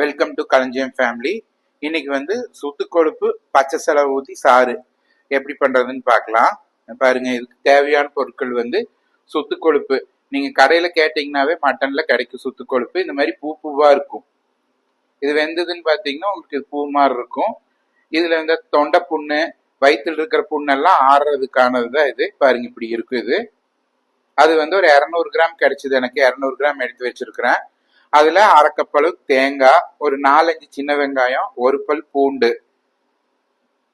Welcome to களஞ்சியம் family இன்னைக்கு வந்து சுத்து கொழுப்பு பச்சை செலவு ஊற்றி சாறு. எப்படி பண்றதுன்னு பார்க்கலாம். பாருங்க இதுக்கு தேவையான பொருட்கள் வந்து சுத்து கொழுப்பு. நீங்க கடையில கேட்டீங்கன்னாவே மட்டன்ல கிடைக்கும் சுத்து கொழுப்பு. இந்த மாதிரி பூ பூவா இருக்கும். இது வெந்ததுன்னு பார்த்தீங்கன்னா உங்களுக்கு பூ மாதிரி இருக்கும். இதுல இந்த தொண்டை புண்ணு வயிற்றுல இருக்கிற புண்ணெல்லாம் ஆறுறதுக்கானது தான் இது. பாருங்க இப்படி இருக்கு இது அது வந்து ஒரு இரநூறு கிராம் கிடைச்சது. எனக்கு இரநூறு கிராம் எடுத்து வச்சிருக்கிறேன். அதில் அரைக்கப்பழு தேங்காய் ஒரு நாலஞ்சு சின்ன வெங்காயம் ஒரு பல் பூண்டு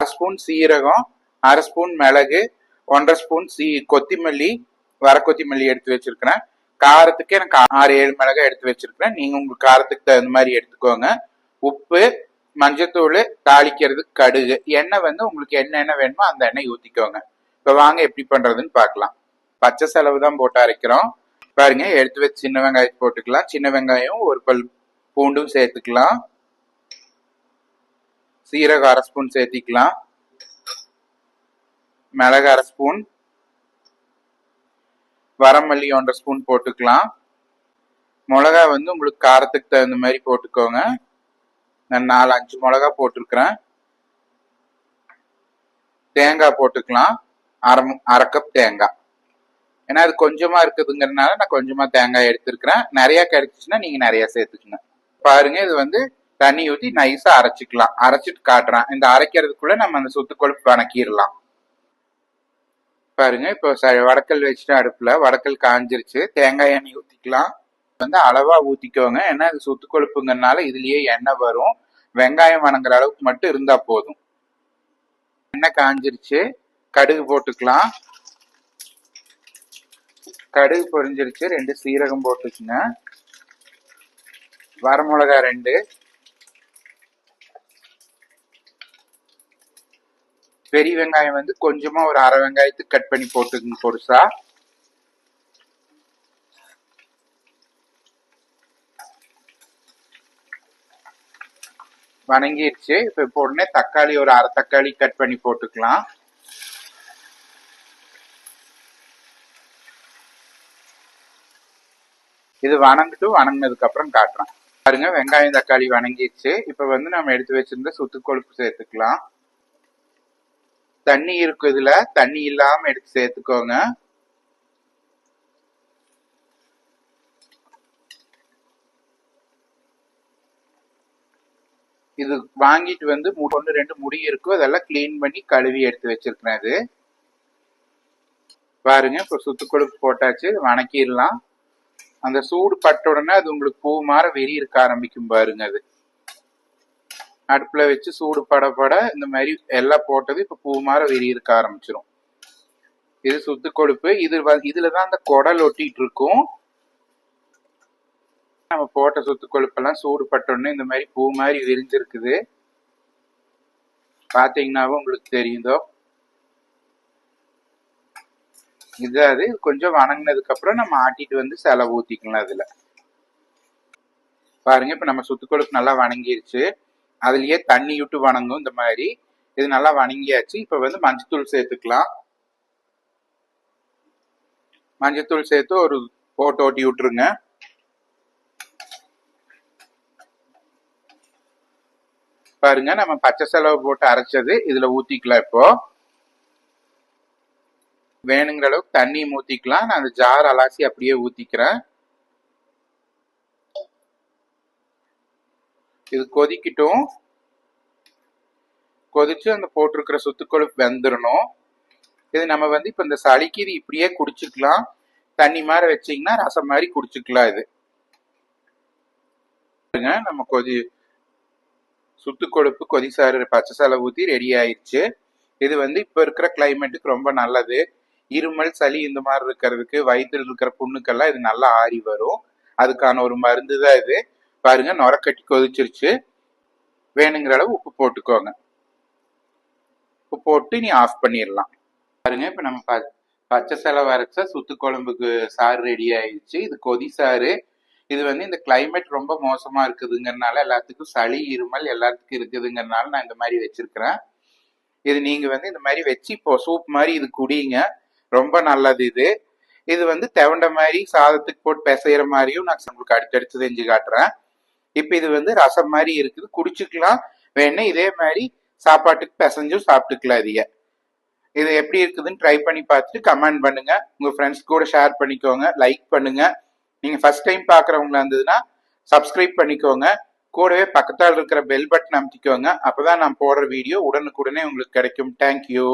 அரை ஸ்பூன் சீரகம் அரை ஸ்பூன் மிளகு ஒன்றரை ஸ்பூன் சீ கொத்திமல்லி வர கொத்திமல்லி எடுத்து வச்சிருக்கிறேன். காரத்துக்கு எனக்கு ஆறு ஏழு மிளகாய் எடுத்து வச்சிருக்கிறேன். நீங்கள் உங்கள் காரத்துக்கு தகுந்த மாதிரி எடுத்துக்கோங்க. உப்பு மஞ்சத்தூள் தாளிக்கிறதுக்கு கடுகு. எண்ணெய் வந்து உங்களுக்கு என்ன எண்ணெய் வேணுமோ அந்த எண்ணெய் ஊற்றிக்கோங்க இப்போ வாங்க எப்படி பண்ணுறதுன்னு பார்க்கலாம். பச்சை செலவு தான் போட்டு அரைக்கிறோம். பாருங்க எடுத்து வச்சு சின்ன வெங்காயம் போட்டுக்கலாம். சின்ன வெங்காயம் ஒரு பல் பூண்டும் சேர்த்துக்கலாம். சீரகம் அரை ஸ்பூன் சேர்த்திக்கலாம். மிளகு அரை ஸ்பூன். வரமல்லி ஒன்றரை ஸ்பூன் போட்டுக்கலாம். மிளகா வந்து உங்களுக்கு காரத்துக்கு தகுந்த மாதிரி போட்டுக்கோங்க. நான் நாலு அஞ்சு மிளகா போட்டிருக்கிறேன். தேங்காய் போட்டுக்கலாம். அரை அரை கப் தேங்காய். ஏன்னா அது கொஞ்சமா இருக்குதுங்கிறதுனால நான் கொஞ்சமா தேங்காய் எடுத்திருக்கிறேன். நிறைய கிடைச்சிச்சுன்னா நீங்க நிறைய சேர்த்துக்குங்க. பாருங்க இது வந்து தண்ணி ஊத்தி நைஸா அரைச்சிக்கலாம். அரைச்சிட்டு காட்டுறேன். இந்த அரைக்கிறதுக்குள்ள நம்ம அந்த சுத்து கொழுப்பு வணக்கிடலாம். பாருங்க இப்போ வடக்கல் வச்சுட்டு அடுப்புல வடக்கல் காஞ்சிருச்சு. தேங்காய் எண்ணெய் ஊத்திக்கலாம். வந்து அளவா ஊத்திக்கோங்க. ஏன்னா இது சுத்து கொழுப்புங்கிறதுனால இதுலயே எண்ணெய் வரும். வெங்காயம் வணங்குற அளவுக்கு மட்டும் இருந்தா போதும். எண்ணெய் காஞ்சிருச்சு. கடுகு போட்டுக்கலாம். கடுகு பொரிஞ்சிருச்சு ரெண்டு சீரகம் போட்டுச்சுங்க. வரமிளகா ரெண்டு. பெரிய வெங்காயம் வந்து கொஞ்சமா ஒரு அரை வெங்காயத்துக்கு கட் பண்ணி போட்டுக்குங்க பொருசா. வணங்கிடுச்சு இப்ப இப்போ உடனே தக்காளி ஒரு அரை தக்காளி கட் பண்ணி போட்டுக்கலாம். இது வணங்கிட்டு வணங்கினதுக்கு அப்புறம் காட்டுறேன். பாருங்க வெங்காயம் தக்காளி வணங்கிடுச்சு. இப்ப வந்து நம்ம எடுத்து வச்சிருந்த சுத்து கொழுப்பு சேர்த்துக்கலாம். தண்ணி இருக்கு இதுல. தண்ணி இல்லாம எடுத்து சேர்த்துக்கோங்க. இது வாங்கிட்டு வந்து ஒன்று ரெண்டு முடி இருக்கும் அதெல்லாம் க்ளீன் பண்ணி கழுவி எடுத்து வச்சிருக்கிறேன் அது பாருங்க இப்போ சுத்து கொழுப்பு போட்டாச்சு. வணக்கிடலாம். அந்த சூடு பட்ட உடனே அது உங்களுக்கு பூ மாற வெறி இருக்க ஆரம்பிக்கும் பாருங்க அது. அடுப்புல வச்சு சூடு பட பட இந்த மாதிரி எல்லாம் போட்டது இப்ப பூ மாற வெறி இருக்க ஆரம்பிச்சிரும். இது சுத்து கொழுப்பு இது இதுலதான் அந்த குடல் ஒட்டிட்டு இருக்கும். நம்ம போட்ட சுத்து கொழுப்பெல்லாம் சூடு பட்டோடனே இந்த மாதிரி பூ மாதிரி விரிஞ்சிருக்குது. பாத்தீங்கன்னாவும் உங்களுக்கு தெரியுதோ? இதாது கொஞ்சம் வணங்கினதுக்கு அப்புறம் நம்ம ஆட்டிட்டு வந்து செலவு ஊத்திக்கலாம் அதுல. பாருங்க இப்ப நம்ம சுத்துக்கொழுப்பு நல்லா வணங்கிருச்சு. அதுலயே தண்ணி விட்டு வணங்கும் இந்த மாதிரி இது நல்லா வணங்கியாச்சு. இப்ப வந்து மஞ்சத்தூள் சேர்த்துக்கலாம். மஞ்சத்தூள் சேர்த்து ஒரு போட்டு ஓட்டி விட்டுருங்க. பாருங்க நம்ம பச்சை செலவு போட்டு அரைச்சது இதுல ஊத்திக்கலாம் இப்போ. வேணுங்கிற அளவுக்கு தண்ணி ஊற்றிக்கலாம் நான் அந்த ஜார் அலாசி அப்படியே ஊற்றிக்கிறேன் இது கொதிக்கட்டும். கொதிச்சு அந்த போட்டிருக்கிற சுத்துக்கொழுப்பு வெந்துடணும் இது நம்ம வந்து இப்போ இந்த சளிக்கு இது இப்படியே குடிச்சுக்கலாம். தண்ணி மாதிரி வச்சீங்கன்னா ரசம் மாதிரி குடிச்சுக்கலாம் இது. நம்ம கொதி சுத்து கொழுப்பு கொதிசாறு பச்சை சலை ஊற்றி ரெடி ஆயிடுச்சு. இது வந்து இப்போ இருக்கிற கிளைமேட்டுக்கு ரொம்ப நல்லது. இருமல் சளி இந்த மாதிரி இருக்கிறதுக்கு வயிற்றில் இருக்கிற புண்ணுக்கெல்லாம் இது நல்லா ஆறி வரும். அதுக்கான ஒரு மருந்து தான் இது. பாருங்க நுரக்கட்டி கொதிச்சிருச்சு. வேணுங்கிற அளவு உப்பு போட்டுக்கோங்க. உப்பு போட்டு நீ ஆஃப் பண்ணிடலாம். பாருங்க இப்போ நம்ம ப- பச்சை செலவு அரைச்சா சுத்து குழம்புக்கு சாறு ரெடி ஆயிடுச்சு. இது கொதி சாறு. இது வந்து இந்த கிளைமேட் ரொம்ப மோசமா இருக்குதுங்கிறனால எல்லாத்துக்கும் சளி இருமல் எல்லாத்துக்கும் இருக்குதுங்கிறனால நான் இந்த மாதிரி வச்சிருக்கிறேன். இது நீங்க வந்து இந்த மாதிரி வச்சு இப்போ சூப் மாதிரி இது குடிங்க. ரொம்ப நல்லது இது. இது வந்து தெவண்ட மாதிரி சாதத்துக்கு போட்டு பிசைகிற மாதிரியும் நான் உங்களுக்கு அடுத்தடுத்து செஞ்சு காட்டுறேன். இப்போ இது வந்து ரசம் மாதிரி இருக்குது. குடிச்சுக்கலாம். வேணா இதே மாதிரி சாப்பாட்டுக்கு பிசைஞ்சும் சாப்பிட்டுக்கலாம் இதைய. இது எப்படி இருக்குதுன்னு ட்ரை பண்ணி பார்த்துட்டு கமெண்ட் பண்ணுங்க. உங்க ஃப்ரெண்ட்ஸ் கூட ஷேர் பண்ணிக்கோங்க. லைக் பண்ணுங்க. நீங்க ஃபர்ஸ்ட் டைம் பார்க்குறவங்களா இருந்ததுன்னா சப்ஸ்கிரைப் பண்ணிக்கோங்க. கூடவே பக்கத்தால் இருக்கிற பெல் பட்டன் அமைத்திக்கோங்க. அப்பதான் நான் போடுற வீடியோ உடனுக்குடனே உங்களுக்கு கிடைக்கும். தேங்க்யூ